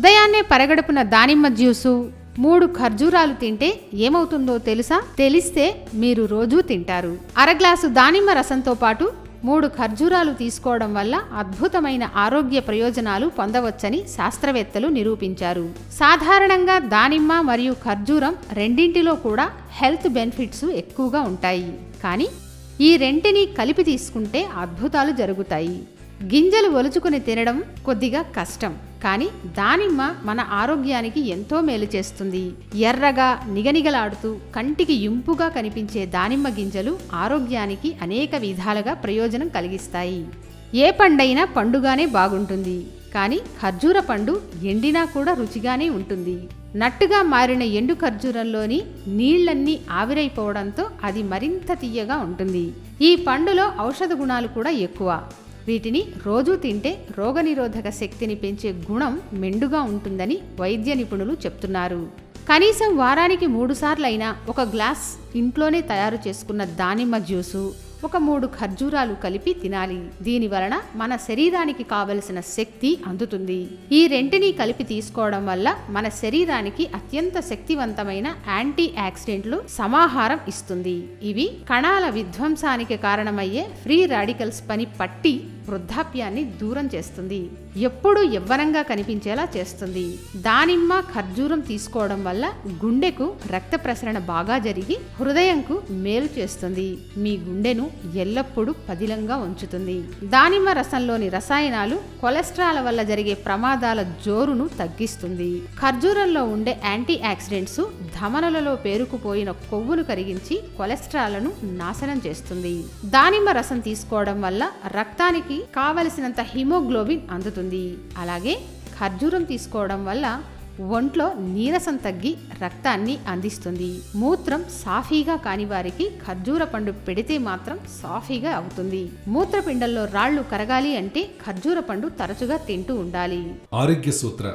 ఉదయాన్నే పరగడుపున దానిమ్మ జ్యూసు మూడు ఖర్జూరాలు తింటే ఏమవుతుందో తెలుసా? తెలిస్తే మీరు రోజూ తింటారు. అర గ్లాసు దానిమ్మ రసంతో పాటు మూడు ఖర్జూరాలు తీసుకోవడం వల్ల అద్భుతమైన ఆరోగ్య ప్రయోజనాలు పొందవచ్చని శాస్త్రవేత్తలు నిరూపించారు. సాధారణంగా దానిమ్మ మరియు ఖర్జూరం రెండింటిలో కూడా హెల్త్ బెనిఫిట్స్ ఎక్కువగా ఉంటాయి. కానీ ఈ రెంటిని కలిపి తీసుకుంటే అద్భుతాలు జరుగుతాయి. గింజలు ఒలుచుకుని తినడం కొద్దిగా కష్టం. కానీ దానిమ్మ మన ఆరోగ్యానికి ఎంతో మేలు చేస్తుంది. ఎర్రగా నిగనిగలాడుతూ కంటికి ఇంపుగా కనిపించే దానిమ్మ గింజలు ఆరోగ్యానికి అనేక విధాలుగా ప్రయోజనం కలిగిస్తాయి. ఏ పండైనా పండుగానే బాగుంటుంది. కానీ ఖర్జూర పండు ఎండినా కూడా రుచిగానే ఉంటుంది. నట్టుగా మారిన ఎండు ఖర్జూరంలోని నీళ్ళన్నీ ఆవిరైపోవడంతో అది మరింత తీయగా ఉంటుంది. ఈ పండులో ఔషధ గుణాలు కూడా ఎక్కువ. వీటిని రోజూ తింటే రోగనిరోధక శక్తిని పెంచే గుణం మెండుగా ఉంటుందని వైద్య నిపుణులు చెప్తున్నారు. కనీసం వారానికి మూడుసార్లైనా ఒక గ్లాస్ ఇంట్లోనే తయారు చేసుకున్న దానిమ్మ జ్యూసు ఒక మూడు ఖర్జూరాలు కలిపి తినాలి. దీని వలన మన శరీరానికి కావలసిన శక్తి అందుతుంది. ఈ రెంటిని కలిపి తీసుకోవడం వల్ల మన శరీరానికి అత్యంత శక్తివంతమైన యాంటీ యాక్సిడెంట్లు సమాహారం ఇస్తుంది. ఇవి కణాల విధ్వంసానికి కారణమయ్యే ఫ్రీ రాడికల్స్ పని పట్టి వృద్ధాప్యాన్ని దూరం చేస్తుంది. ఎప్పుడూ యవ్వనంగా కనిపించేలా చేస్తుంది. దానిమ్మ ఖర్జూరం తీసుకోవడం వల్ల గుండెకు రక్త ప్రసరణ బాగా జరిగి హృదయంకు మేలు చేస్తుంది. మీ గుండెను ఎల్లప్పుడూ పదిలంగా ఉంచుతుంది. దానిమ్మ రసంలోని రసాయనాలు కొలెస్ట్రాల్ వల్ల జరిగే ప్రమాదాల జోరును తగ్గిస్తుంది. ఖర్జూరంలో ఉండే యాంటీ ఆక్సిడెంట్స్ ధమనులలో పేరుకుపోయిన కొవ్వును కరిగించి కొలెస్ట్రాల్ను నాశనం చేస్తుంది. దానిమ్మ రసం తీసుకోవడం వల్ల రక్తానికి కావలసినంత హిమోగ్లోబిన్ అందుతుంది. అలాగే ఖర్జూరం తీసుకోవడం వల్ల ఒంట్లో నీరసం తగ్గి రక్తాన్ని అందిస్తుంది. మూత్రం సాఫీగా కాని వారికి ఖర్జూర పండు పెడితే మాత్రం సాఫీగా అవుతుంది. మూత్రపిండంలో రాళ్ళు కరగాలి అంటే ఖర్జూర పండు తరచుగా తింటూ ఉండాలి. ఆరోగ్య సూత్ర.